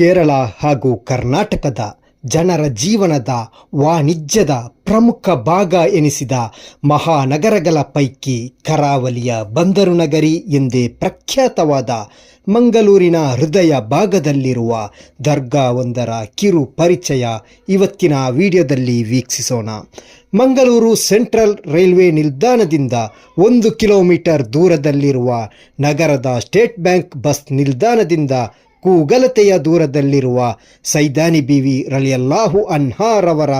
ಕೇರಳ ಹಾಗೂ ಕರ್ನಾಟಕದ ಜನರ ಜೀವನದ ವಾಣಿಜ್ಯದ ಪ್ರಮುಖ ಭಾಗ ಎನಿಸಿದ ಮಹಾನಗರಗಳ ಪೈಕಿ ಕರಾವಳಿಯ ಬಂದರು ನಗರಿ ಎಂದೇ ಪ್ರಖ್ಯಾತವಾದ ಮಂಗಳೂರಿನ ಹೃದಯ ಭಾಗದಲ್ಲಿರುವ ದರ್ಗಾವೊಂದರ ಕಿರು ಪರಿಚಯ ಇವತ್ತಿನ ವಿಡಿಯೋದಲ್ಲಿ ವೀಕ್ಷಿಸೋಣ. ಮಂಗಳೂರು ಸೆಂಟ್ರಲ್ ರೈಲ್ವೆ ನಿಲ್ದಾಣದಿಂದ ಒಂದು ಕಿಲೋಮೀಟರ್ ದೂರದಲ್ಲಿರುವ ನಗರದ ಸ್ಟೇಟ್ ಬ್ಯಾಂಕ್ ಬಸ್ ನಿಲ್ದಾಣದಿಂದ ಕೂಗಲತೆಯ ದೂರದಲ್ಲಿರುವ ಸೈದಾನಿ ಬಿವಿ ರಲಿಯಲ್ಲಾಹು ಅನ್ಹಾರವರ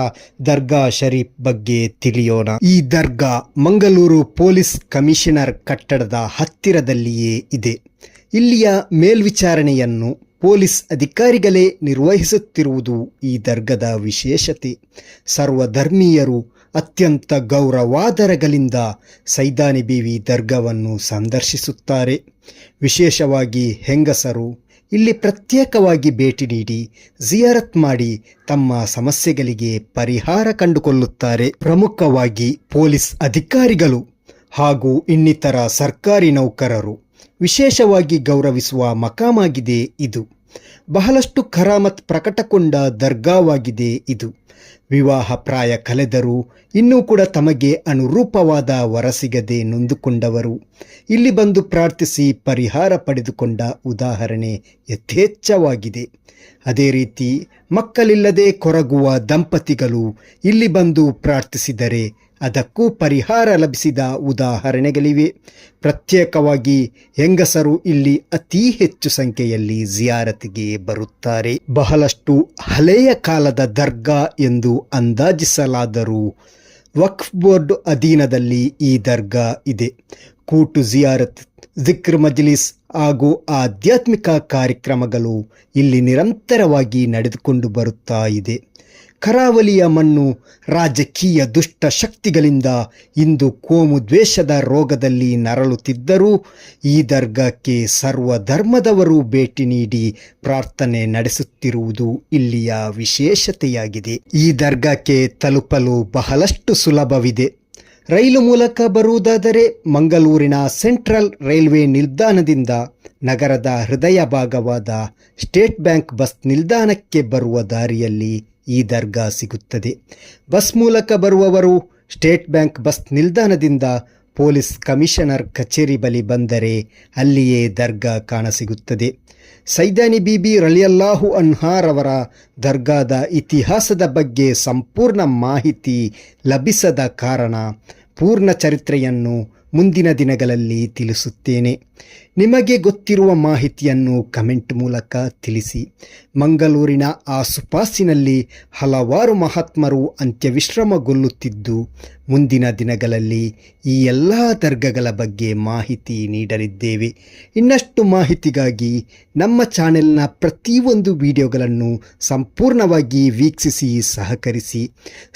ದರ್ಗಾ ಶರೀಫ್ ಬಗ್ಗೆ ತಿಳಿಯೋಣ. ಈ ದರ್ಗಾ ಮಂಗಳೂರು ಪೊಲೀಸ್ ಕಮಿಷನರ್ ಕಟ್ಟಡದ ಹತ್ತಿರದಲ್ಲಿಯೇ ಇದೆ. ಇಲ್ಲಿಯ ಮೇಲ್ವಿಚಾರಣೆಯನ್ನು ಪೊಲೀಸ್ ಅಧಿಕಾರಿಗಳೇ ನಿರ್ವಹಿಸುತ್ತಿರುವುದು ಈ ದರ್ಗದ ವಿಶೇಷತೆ. ಸರ್ವಧರ್ಮೀಯರು ಅತ್ಯಂತ ಗೌರವಾದರಗಳಿಂದ ಸೈದಾನಿ ಬೀವಿ ದರ್ಗವನ್ನು ಸಂದರ್ಶಿಸುತ್ತಾರೆ. ವಿಶೇಷವಾಗಿ ಹೆಂಗಸರು ಇಲ್ಲಿ ಪ್ರತ್ಯೇಕವಾಗಿ ಭೇಟಿ ನೀಡಿ, ಜಿಯಾರತ್ ಮಾಡಿ ತಮ್ಮ ಸಮಸ್ಯೆಗಳಿಗೆ ಪರಿಹಾರ ಕಂಡುಕೊಳ್ಳುತ್ತಾರೆ. ಪ್ರಮುಖವಾಗಿ ಪೊಲೀಸ್ ಅಧಿಕಾರಿಗಳು ಹಾಗೂ ಇನ್ನಿತರ ಸರ್ಕಾರಿ ನೌಕರರು ವಿಶೇಷವಾಗಿ ಗೌರವಿಸುವ ಮಕಾಮಾಗಿದೆ ಇದು. ಬಹಳಷ್ಟು ಕರಾಮತ್ ಪ್ರಕಟಗೊಂಡ ದರ್ಗಾವಾಗಿದೆ ಇದು. ವಿವಾಹ ಪ್ರಾಯ ಕಳೆದರೂ ಇನ್ನೂ ಕೂಡ ತಮಗೆ ಅನುರೂಪವಾದ ವರಸಿಗದೆ ನೊಂದುಕೊಂಡವರು. ಇಲ್ಲಿ ಬಂದು ಪ್ರಾರ್ಥಿಸಿ ಪರಿಹಾರ ಪಡೆದುಕೊಂಡ ಉದಾಹರಣೆ ಯಥೇಚ್ಛವಾಗಿದೆ. ಅದೇ ರೀತಿ ಮಕ್ಕಳಿಲ್ಲದೆ ಕೊರಗುವ ದಂಪತಿಗಳು ಇಲ್ಲಿ ಬಂದು ಪ್ರಾರ್ಥಿಸಿದರೆ ಅದಕ್ಕೂ ಪರಿಹಾರ ಲಭಿಸಿದ ಉದಾಹರಣೆಗಳಿವೆ. ಪ್ರತ್ಯೇಕವಾಗಿ ಹೆಂಗಸರು ಇಲ್ಲಿ ಅತಿ ಹೆಚ್ಚು ಸಂಖ್ಯೆಯಲ್ಲಿ ಜಿಯಾರತಿಗೆ ಬರುತ್ತಾರೆ. ಬಹಳಷ್ಟು ಹಳೆಯ ಕಾಲದ ದರ್ಗಾ ಎಂದು ಅಂದಾಜಿಸಲಾದರೂ ವಕ್ಫ್ ಬೋರ್ಡ್ ಅಧೀನದಲ್ಲಿ ಈ ದರ್ಗಾ ಇದೆ. ಕೂಟು ಜಿಯಾರತ್, ಜಿಕ್ರ್ ಮಜ್ಲಿಸ್ ಹಾಗೂ ಆಧ್ಯಾತ್ಮಿಕ ಕಾರ್ಯಕ್ರಮಗಳು ಇಲ್ಲಿ ನಿರಂತರವಾಗಿ ನಡೆದುಕೊಂಡು ಬರುತ್ತಾ ಇದೆ. ಕರಾವಳಿಯ ಮಣ್ಣು ರಾಜಕೀಯ ದುಷ್ಟ ಶಕ್ತಿಗಳಿಂದ ಇಂದು ಕೋಮು ದ್ವೇಷದ ರೋಗದಲ್ಲಿ ನರಳುತ್ತಿದ್ದರೂ ಈ ದರ್ಗಾಕ್ಕೆ ಸರ್ವ ಧರ್ಮದವರು ಭೇಟಿ ನೀಡಿ ಪ್ರಾರ್ಥನೆ ನಡೆಸುತ್ತಿರುವುದು ಇಲ್ಲಿಯ ವಿಶೇಷತೆಯಾಗಿದೆ. ಈ ದರ್ಗಾಕ್ಕೆ ತಲುಪಲು ಬಹಳಷ್ಟು ಸುಲಭವಿದೆ. ರೈಲು ಮೂಲಕ ಬರುವುದಾದರೆ ಮಂಗಳೂರಿನ ಸೆಂಟ್ರಲ್ ರೈಲ್ವೆ ನಿಲ್ದಾಣದಿಂದ ನಗರದ ಹೃದಯ ಭಾಗವಾದ ಸ್ಟೇಟ್ ಬ್ಯಾಂಕ್ ಬಸ್ ನಿಲ್ದಾಣಕ್ಕೆ ಬರುವ ದಾರಿಯಲ್ಲಿ ಈ ದರ್ಗಾ ಸಿಗುತ್ತದೆ. ಬಸ್ ಮೂಲಕ ಬರುವವರು ಸ್ಟೇಟ್ ಬ್ಯಾಂಕ್ ಬಸ್ ನಿಲ್ದಾಣದಿಂದ ಪೊಲೀಸ್ ಕಮಿಷನರ್ ಕಚೇರಿ ಬಳಿ ಬಂದರೆ ಅಲ್ಲಿಯೇ ದರ್ಗಾ ಕಾಣಸಿಗುತ್ತದೆ. ಸೈದಾನಿ ಬೀಬಿ ರಲಿಯಲ್ಲಾಹು ಅನ್ಹಾರವರ ದರ್ಗಾದ ಇತಿಹಾಸದ ಬಗ್ಗೆ ಸಂಪೂರ್ಣ ಮಾಹಿತಿ ಲಭಿಸದ ಕಾರಣ ಪೂರ್ಣ ಚರಿತ್ರೆಯನ್ನು ಮುಂದಿನ ದಿನಗಳಲ್ಲಿ ತಿಳಿಸುತ್ತೇನೆ. ನಿಮಗೆ ಗೊತ್ತಿರುವ ಮಾಹಿತಿಯನ್ನು ಕಮೆಂಟ್ ಮೂಲಕ ತಿಳಿಸಿ. ಮಂಗಳೂರಿನ ಆಸುಪಾಸಿನಲ್ಲಿ ಹಲವಾರು ಮಹಾತ್ಮರು ಅಂತ್ಯವಿಶ್ರಮಗೊಳ್ಳುತ್ತಿದ್ದು ಮುಂದಿನ ದಿನಗಳಲ್ಲಿ ಈ ಎಲ್ಲ ದರ್ಗಗಳ ಬಗ್ಗೆ ಮಾಹಿತಿ ನೀಡಲಿದ್ದೇವೆ. ಇನ್ನಷ್ಟು ಮಾಹಿತಿಗಾಗಿ ನಮ್ಮ ಚಾನೆಲ್ನ ಪ್ರತಿಯೊಂದು ವಿಡಿಯೋಗಳನ್ನು ಸಂಪೂರ್ಣವಾಗಿ ವೀಕ್ಷಿಸಿ ಸಹಕರಿಸಿ.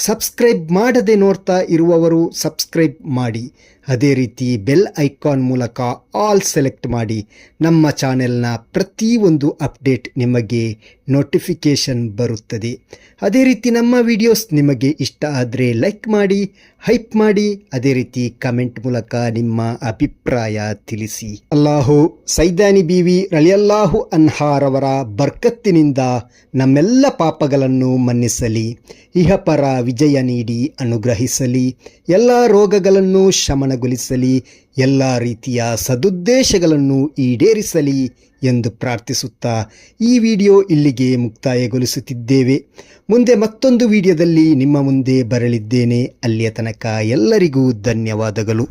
ಸಬ್ಸ್ಕ್ರೈಬ್ ಮಾಡದೆ ನೋಡ್ತಾ ಇರುವವರು ಸಬ್ಸ್ಕ್ರೈಬ್ ಮಾಡಿ. ಅದೇ ರೀತಿ ಬೆಲ್ ಐಕಾನ್ ಮೂಲಕ ಆಲ್ ಸೆಲೆಕ್ಟ್ ಮಾಡಿ ನಮ್ಮ ಚಾನೆಲ್ನ ಪ್ರತಿಯೊಂದು ಅಪ್ಡೇಟ್ ನಿಮಗೆ ನೋಟಿಫಿಕೇಷನ್ ಬರುತ್ತದೆ. ಅದೇ ರೀತಿ ನಮ್ಮ ವಿಡಿಯೋಸ್ ನಿಮಗೆ ಇಷ್ಟ ಆದರೆ ಲೈಕ್ ಮಾಡಿ ಹೈಪ್ ಮಾಡಿ, ಅದೇ ರೀತಿ ಕಮೆಂಟ್ ಮೂಲಕ ನಿಮ್ಮ ಅಭಿಪ್ರಾಯ ತಿಳಿಸಿ. ಅಲ್ಲಾಹು ಸೈದಾನಿ ಬೀವಿ ರಳಿಯಲ್ಲಾಹು ಅನ್ಹಾರವರ ಬರ್ಕತ್ತಿನಿಂದ ನಮ್ಮೆಲ್ಲ ಪಾಪಗಳನ್ನು ಮನ್ನಿಸಲಿ, ಇಹಪರ ವಿಜಯ ನೀಡಿ, ಅನುಗ್ರಹಿಸಲಿ, ಎಲ್ಲ ರೋಗಗಳನ್ನು ಶಮನಗೊಳಿಸಲಿ ಎಲ್ಲ ರೀತಿಯ ಸದುದ್ದೇಶಗಳನ್ನು ಈಡೇರಿಸಲಿ ಎಂದು ಪ್ರಾರ್ಥಿಸುತ್ತಾ ಈ ವಿಡಿಯೋ ಇಲ್ಲಿಗೆ ಮುಕ್ತಾಯಗೊಳಿಸುತ್ತಿದ್ದೇವೆ. ಮುಂದೆ ಮತ್ತೊಂದು ವಿಡಿಯೋದಲ್ಲಿ ನಿಮ್ಮ ಮುಂದೆ ಬರಲಿದ್ದೇನೆ. ಅಲ್ಲಿಯ ತನಕ ಎಲ್ಲರಿಗೂ ಧನ್ಯವಾದಗಳು.